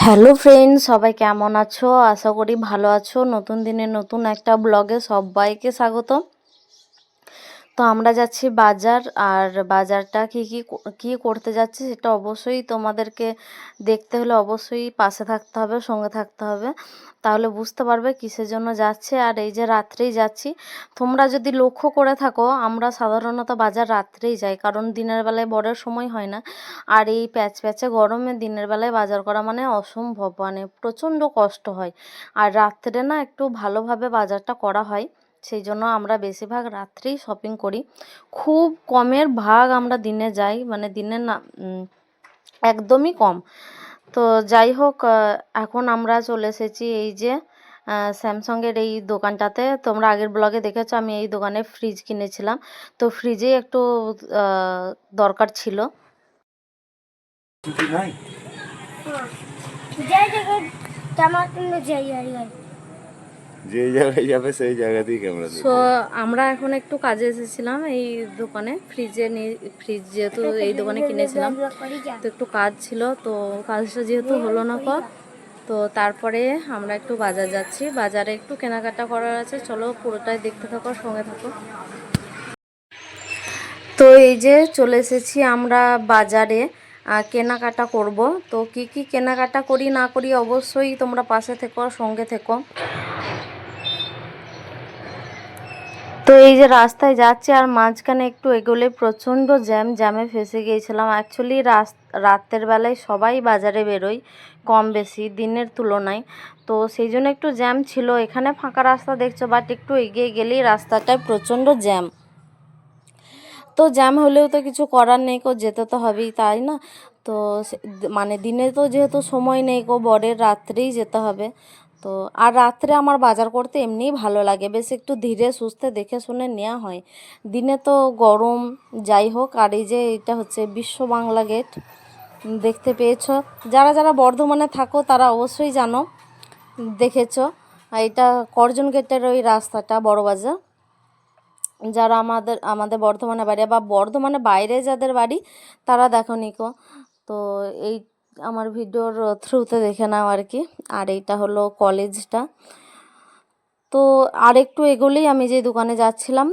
Hello friend সবাই কেমন আছো? আশা করি ভালো আছো। নতুন দিনে নতুন একটা ব্লগে সবাইকে স্বাগত তো আমরা যাচ্ছি বাজার, আর বাজারটা কি কি, কো- করতে যাচ্ছি সেটা অবশ্যই তোমাদেরকে দেখতে হলে অবশ্যই পাশে থাকতে হবে, সঙ্গে থাকতে হবে। তাহলে বুঝতে পারবে কিসের জন্য যাচ্ছে, আর এই যে রাত্রেই যাচ্ছি। তোমরা যদি লক্ষ্য করে থাকো, আমরা সাধারণত বাজার রাত্রেই যাই, কারণ দিনের বেলায় বড়ের সময় হয় না। আর এই প্যাচ প্যাচে গরমে দিনের বেলায় বাজার করা মানে অসম্ভব মানে প্রচণ্ড কষ্ট হয়। আর রাত্রে না একটু ভালোভাবে বাজারটা করা হয়। সেই জন্য আমরা বেশিরভাগ রাত্রেই শপিং করি। খুব কমের ভাগ আমরা দিনে যাই মানে দিনে না একদমই কম। তো যাই হোক এখন আমরা চলে এসেছি এই যে স্যামসংয়ের এই দোকানটাতে। তোমরা আগের ব্লগে দেখেছ আমি এই দোকানে ফ্রিজ কিনেছিলাম। তো ফ্রিজে একটু দরকার ছিল। যাই জামা কিনতে যাই আর যাই যে জায়গায় যাবে সেই জায়গাতেই ক্যামেরা সো আমরা এখন একটু কাজে এসেছিলাম এই দোকানে ফ্রিজে নিয়ে ফ্রিজ যেহেতু এই দোকানে কিনেছিলাম। তো একটু কাজ ছিল তো কাজটা যেহেতু হলো না কর তো তারপরে আমরা একটু বাজার যাচ্ছি। বাজারে একটু কেনাকাটা করার আছে চলো পুরোটাই দেখতে থাকো সঙ্গে থাকো। তো এই যে চলে এসেছি আমরা বাজারে কেনাকাটা করব। তো কি কি কেনাকাটা করি না করি অবশ্যই তোমরা পাশে থেকো সঙ্গে থেকো। তো এই যে রাস্তায় যাচ্ছি আর মাঝখানে একটু এগোলে প্রচণ্ড জ্যাম, জ্যামে ফেসে গিয়েছিলাম। অ্যাকচুয়ালি রাতের বেলায় সবাই বাজারে বেরোয়, কম বেশি, দিনের তুলনায়। তো সেই জন্য একটু জ্যাম ছিল। এখানে ফাঁকা রাস্তা দেখছ বাট একটু এগিয়ে গেলেই রাস্তাটায় প্রচণ্ড জ্যাম। তো জ্যাম হলেও তো কিছু করার নেই, কো যেতে তো হবেই, তাই না? তো মানে দিনে তো যেহেতু সময় নেই, কো বরের রাত্রেই যেতে হবে। তো আর রাত্রে আমার বাজার করতে এমনিই ভালো লাগে। বেশ একটু ধীরে সুস্থে দেখে শুনে নেওয়া হয়। দিনে তো গরম, যাই হোক, আর এই যে এটা হচ্ছে বিশ্ব বাংলা গেট দেখতে পেয়েছ। যারা যারা বর্ধমানে থাকো, তারা অবশ্যই জানো, দেখেছ। এটা করজন গেটের ওই রাস্তাটা, বড় বাজার। যারা আমাদের আমাদের বর্ধমানে বাড়ি, বা বর্ধমানে বাইরে যাদের বাড়ি, তারা দেখো নিকো। তো এই আমার ভিডিওর থ্রুতে দেখে নাও আর কি। আর এইটা হলো কলেজটা তো আর একটু এগোলেই আমি যে দোকানে যাচ্ছিলাম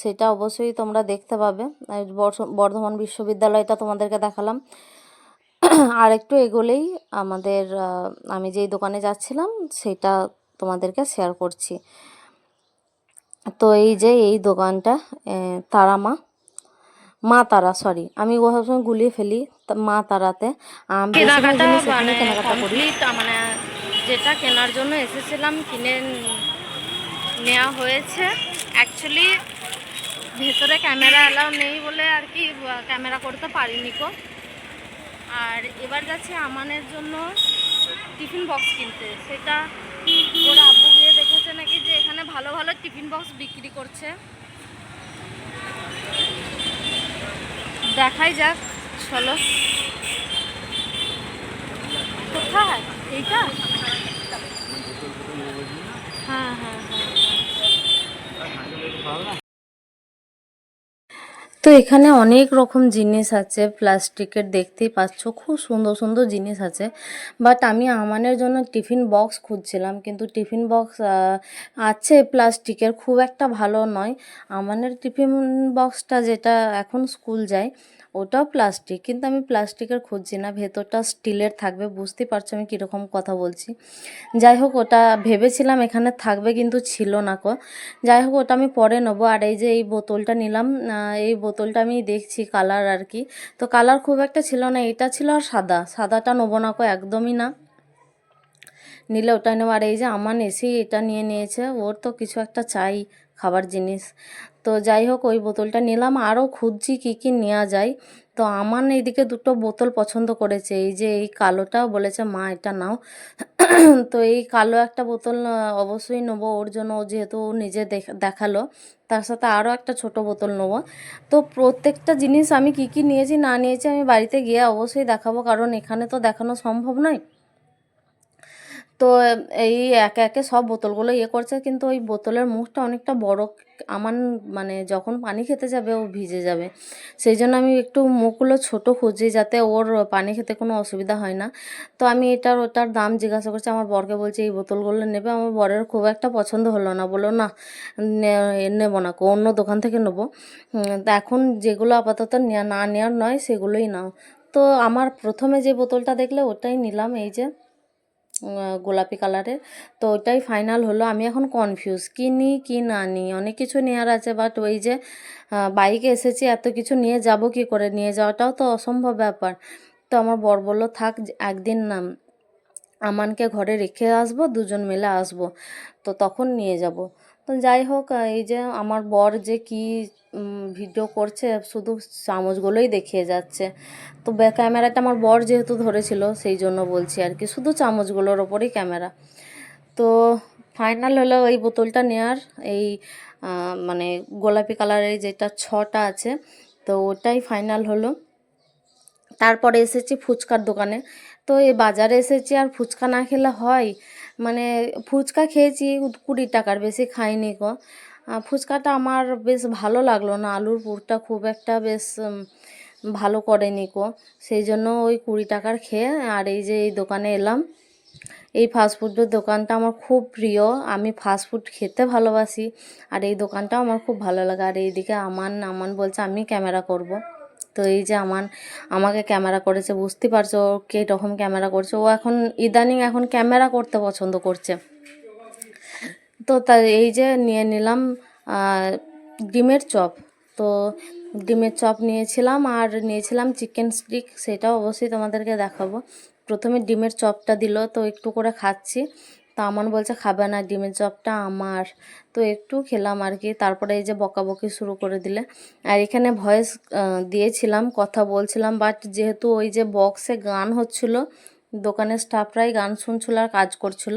সেটা অবশ্যই তোমরা দেখতে পাবে। বর্ধমান বিশ্ববিদ্যালয়টা তোমাদেরকে দেখালাম। আর একটু এগোলেই আমাদের আমি যেই দোকানে যাচ্ছিলাম, সেটা তোমাদেরকে শেয়ার করছি। তো এই যে এই দোকানটা তারা মা। মা তারা সরি আমি সবসময় গুলিয়ে ফেলি। মা তারাতে। কেনাকাটা মানে কমপ্লিট মানে যেটা কেনার জন্য এসেছিলাম কিনে নেওয়া হয়েছে। অ্যাকচুয়ালি ভেতরে ক্যামেরা অ্যালাউ নেই বলে আর কি ক্যামেরা করতে পারিনি কো। আর এবার যাচ্ছে আমানের জন্য টিফিন বক্স কিনতে। সেটা ওর আব্বু গিয়ে দেখেছে নাকি যে এখানে ভালো ভালো টিফিন বক্স বিক্রি করছে। দেখাই যাক। চলো। হ্যাঁ হ্যাঁ হ্যাঁ। তো এখানে অনেক রকম জিনিস আছে, প্লাস্টিকের দেখতেই পাচ্ছ, খুব সুন্দর সুন্দর জিনিস আছে। বাট আমি আমানের জন্য টিফিন বক্স খুঁজছিলাম, কিন্তু টিফিন বক্স আছে প্লাস্টিকের, খুব একটা ভালো নয়। আমানের টিফিন বক্সটা যেটা এখন স্কুল যায় ওটাও প্লাস্টিক কিন্তু আমি প্লাস্টিকের খুঁজছি না, ভেতরটা স্টিলের থাকবে, বুঝতেই পারছ আমি কীরকম কথা বলছি। যাই হোক, ওটা ভেবেছিলাম এখানে থাকবে কিন্তু ছিল না কো। যাই হোক, ওটা আমি পরে নেব, আর এই যে এই বোতলটা নিলাম এই বোতলটা আমি দেখছি কালার আর কি। তো কালার খুব একটা ছিল না, এটা ছিল আর সাদা, সাদাটা নেব না কো, একদমই না। নিলে ওটা নেব, আর এই যে আমার এসেই এটা নিয়ে নিয়েছে, ওর তো কিছু একটা চাই, খাবার জিনিস। তো যাই হোক, ওই বোতলটা নিলাম। আরও খুঁজছি কী কী নেওয়া যায়। তো আমার এইদিকে দুটো বোতল পছন্দ করেছে। এই যে এই কালোটাও বলেছে, মা, এটা নাও। তো এই কালো একটা বোতল অবশ্যই নেব। ওর জন্য ও যেহেতু নিজে দেখ- দেখাল, তার সাথে আরও একটা ছোট বোতল নেব। তো প্রত্যেকটা জিনিস আমি কি কি নিয়েছি না নিয়েছি আমি বাড়িতে গিয়ে অবশ্যই দেখাবো, কারণ এখানে তো দেখানো সম্ভব নয়। তো, এই একে একে সব বোতলগুলো ইয়ে করছে। কিন্তু ওই বোতলের মুখটা অনেকটা বড়। আমার মানে যখন পানি খেতে যাবে, ও ভিজে যাবে। সেই জন্য আমি একটু মুখগুলো ছোট খুঁজি যাতে ওর পানি খেতে কোনো অসুবিধা হয় না। তো আমি এটার, ওটার দাম জিজ্ঞাসা করছি। আমার বরকে বলছি, এই বোতলগুলো নেবে? আমার বরের খুব একটা পছন্দ হলো না। বলল, না নেব না। কো, অন্য দোকান থেকে নেব। এখন যেগুলো আপাতত না নেওয়ার নয়, সেগুলোই নাও। তো আমার প্রথমে যে বোতলটা দেখলে, ওটাই নিলাম। এই যে গোলাপি কালারের তো ওইটাই ফাইনাল হলো। আমি এখন কনফিউজ কী নিই, কী না নিই? অনেক কিছু নেওয়ার আছে বাট ওই যে বাইকে এসেছি, এত কিছু নিয়ে যাব কি করে? নিয়ে যাওয়াটাও তো অসম্ভব ব্যাপার। তো আমার বর বলল, থাক একদিন না আমানকে ঘরে রেখে আসব, দুজন মিলে আসব। তো তখন নিয়ে যাব। তো যাই হোক এই যে আমার বর যে কি ভিডিও করছে, শুধু চামচগুলোই দেখিয়ে যাচ্ছে। তো ক্যামেরাটা আমার বর যেহেতু ধরেছিল, সেই জন্য বলছি আর কি, শুধু চামচগুলোর ওপরই ক্যামেরা তো ফাইনাল হলো ওই বোতলটা নেওয়ার এই মানে গোলাপি কালারের যেটা ছটা আছে, তো ওটাই ফাইনাল হলো। তারপরে এসেছি ফুচকার দোকানে। তো এই বাজারে এসেছি আর ফুচকা না খেলে হয়। মানে ফুচকা খেয়েছি, কুড়ি টাকার বেশি খাইনি গো। ফুচকাটা আমার বেশ ভালো লাগল না, আলুর পুরটা খুব একটা বেশ ভালো করেনি কো সেই জন্য ওই কুড়ি টাকার খেয়ে আর এই যে এই দোকানে এলাম। এই ফাস্টফুডের দোকানটা আমার খুব প্রিয়। আমি ফাস্টফুড খেতে ভালোবাসি। আর এই দোকানটাও আমার খুব ভালো লাগে। আর এইদিকে আমান আমান বলছে, আমি ক্যামেরা করব। তো এই যে আমার, আমাকে ক্যামেরা করেছে, বুঝতে পারছ ও কীরকম ক্যামেরা করছে। ও এখন ইদানিং এখন ক্যামেরা করতে পছন্দ করছে। তো তা এই যে নিয়ে নিলাম ডিমের চপ। তো ডিমের চপ নিয়েছিলাম আর নিয়েছিলাম চিকেন স্টিক সেটাও অবশ্যই তোমাদেরকে দেখাবো। প্রথমে ডিমের চপটা দিল, তো একটু করে খাচ্ছি। তো আমার বলছে, খাবে না, ডিমের চপটা আমার। তো একটু খেলাম আর কি। তারপরে এই যে বকাবকি শুরু করে দিলে। আর এখানে ভয়েস দিয়েছিলাম, কথা বলছিলাম, বাট যেহেতু ওই যে বক্সে গান হচ্ছিল, দোকানের স্টাফরাই গান শুনছিল আর কাজ করছিল,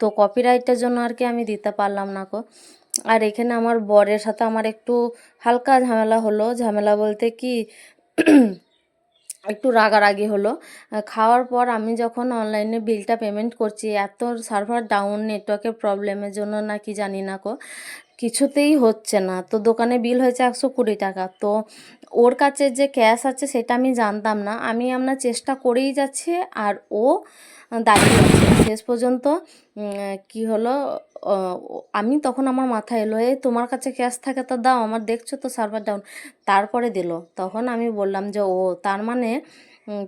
তো কপিরাইটের জন্য আর কি আমি দিতে পারলাম না কো আর এখানে আমার বরের সাথে আমার একটু হালকা ঝামেলা হলো। ঝামেলা বলতে কি একটু রাগারাগি হলো। খাওয়ার পর আমি যখন অনলাইনে বিলটা পেমেন্ট করছি, এত সার্ভার ডাউন নেটওয়ার্কের প্রবলেমের জন্য না কি জানি না কো। কিছুতেই হচ্ছে না। তো দোকানে বিল হয়েছে একশো কুড়ি টাকা। তো ওর কাছে যে ক্যাশ আছে সেটা আমি জানতাম না। আমি আপনার চেষ্টা করেই যাচ্ছি আর ও দাঁড়িয়ে আছে। শেষ পর্যন্ত কি হলো আমি তখন আমার মাথায় এলো, এই তোমার কাছে ক্যাশ থাকে তো দাও, আমার দেখছ তো সার্ভার ডাউন। তারপরে দিল। তখন আমি বললাম যে, ও, তার মানে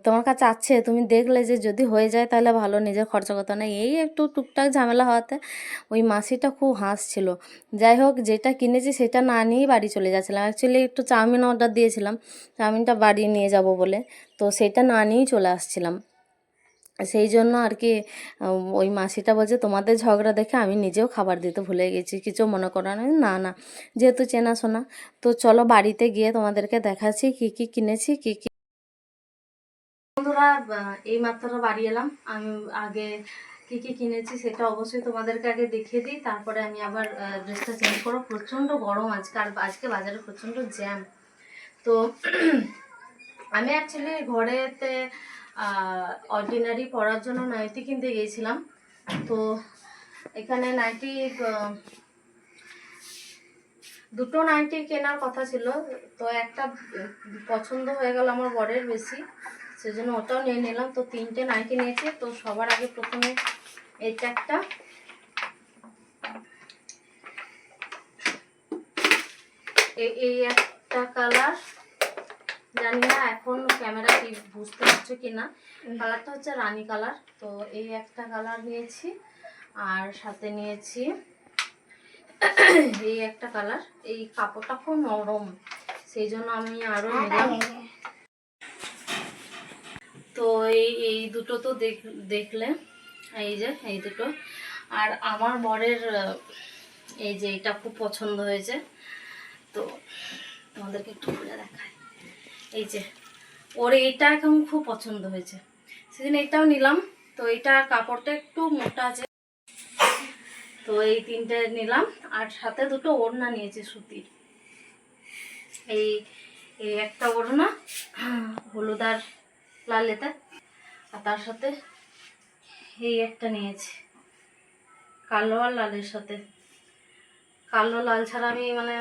তোমার কাছে আছে, তুমি দেখলে যে যদি হয়ে যায় তাহলে ভালো, নিজের খরচা করতে না। এই একটু টুকটাক ঝামেলা হওয়াতে ওই মাসিটা খুব হাসছিল। যাই হোক, যেটা কিনেছি সেটা না নিয়েই বাড়ি চলে যাচ্ছিলাম। অ্যাকচুয়ালি একটু চাউমিন অর্ডার দিয়েছিলাম, চাউমিনটা বাড়ি নিয়ে যাব বলে। তো সেটা না নিয়েই চলে আসছিলাম। সেই জন্য আর কি ওই মাসিটা বলছে, তোমাদের ঝগড়া দেখে আমি নিজেও খাবার দিতে ভুলে গেছি, কিছু মনে করো না না না, যেহেতু চেনাশোনা তো চলো বাড়িতে গিয়ে তোমাদেরকে দেখাচ্ছি কি কি কিনেছি, কি কি বন্ধুরা এই মাত্র বাড়ি এলাম। আমি আগে কি কি কিনেছি সেটা অবশ্যই তোমাদেরকে আগে দেখিয়ে দিই। তারপরে আমি আবার ড্রেসটা চেঞ্জ করব। প্রচণ্ড গরম আজকে, আর আজকে বাজারে প্রচণ্ড জ্যাম তো আমি অ্যাকচুয়ালি ঘরেতে অর্ডিনারি পরার জন্য নাইটি কিনতে গিয়েছিলাম। তো এখানে নাইটি দুটো নাইটি কেনার কথা ছিল। তো একটা পছন্দ হয়ে গেল আমার বরের বেশি। সেজন্য ওটাও নিয়ে নিলাম। তো তিনটে নাইটি নিয়েছি। তো সবার আগে প্রথমে এইটা একটা এই একটা কালার। জানি না এখন ক্যামেরা কি বুঝতে পারছ কি না কালারটা হচ্ছে রানী কালার। তো এই একটা কালার নিয়েছি। আর সাথে নিয়েছি এই একটা কালার। এই কাপড়টা খুব নরম। সেই জন্য আমি আরও নিলাম। তো এই এই দুটো তো দেখ- দেখলে, এই যে, এই দুটো। আর আমার বরের এই যে এটা খুব পছন্দ হয়েছে, তো তোমাদেরকে একটু খুলে দেখায় এই যে, ওর এইটা এখন খুব পছন্দ হয়েছে। সেদিন এইটাও নিলাম, তো এইটা কাপড়টা একটু মোটা আছে। তো এই তিনটে নিলাম, আর সাথে দুটো ওড়না নিয়েছি সুতির। এই এই একটা ওড়না, হলুদ আর লাল এটা। আর তার সাথে এই একটা নিয়েছি। কালো আর লালের সাথে। কালো লাল ছাড়া আমি মানে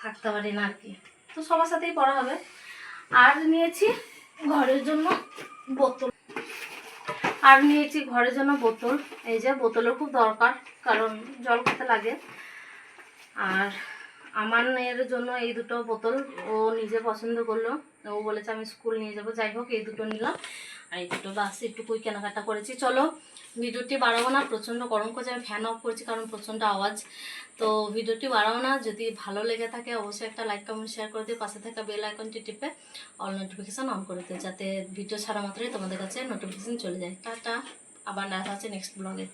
থাকতে পারি না আর কি। তো সবার সাথেই পড়া হবে। আর নিয়েছি ঘরের জন্য বোতল। আর নিয়েছি ঘরের জন্য বোতল। এই যে বোতলের খুব দরকার, কারণ জল খেতে লাগে। আর আমার মেয়ের জন্য এই দুটো বোতল ও নিজে পছন্দ করল। ও বলেছে, আমি স্কুল নিয়ে যাব। যাই হোক, এই দুটো নিলাম। আর এই দুটো বাস একটুকুই কেনাকাটা করেছি। চলো, ভিডিওটি বাড়াবো না, প্রচণ্ড গরম করছে। আমি ফ্যান অফ করছি কারণ প্রচণ্ড আওয়াজ। তো ভিডিওটি বাড়াবো না, যদি ভালো লেগে থাকে, অবশ্যই একটা লাইক কমেন্ট শেয়ার করে দিয়ে পাশে থাকা বেল আইকনটি টিপে অল নোটিফিকেশান অন করে দিও, যাতে ভিডিও ছাড়া মাত্রই তোমাদের কাছে নোটিফিকেশান চলে যায়। টাটা, আবার দেখা হচ্ছে নেক্সট ব্লগে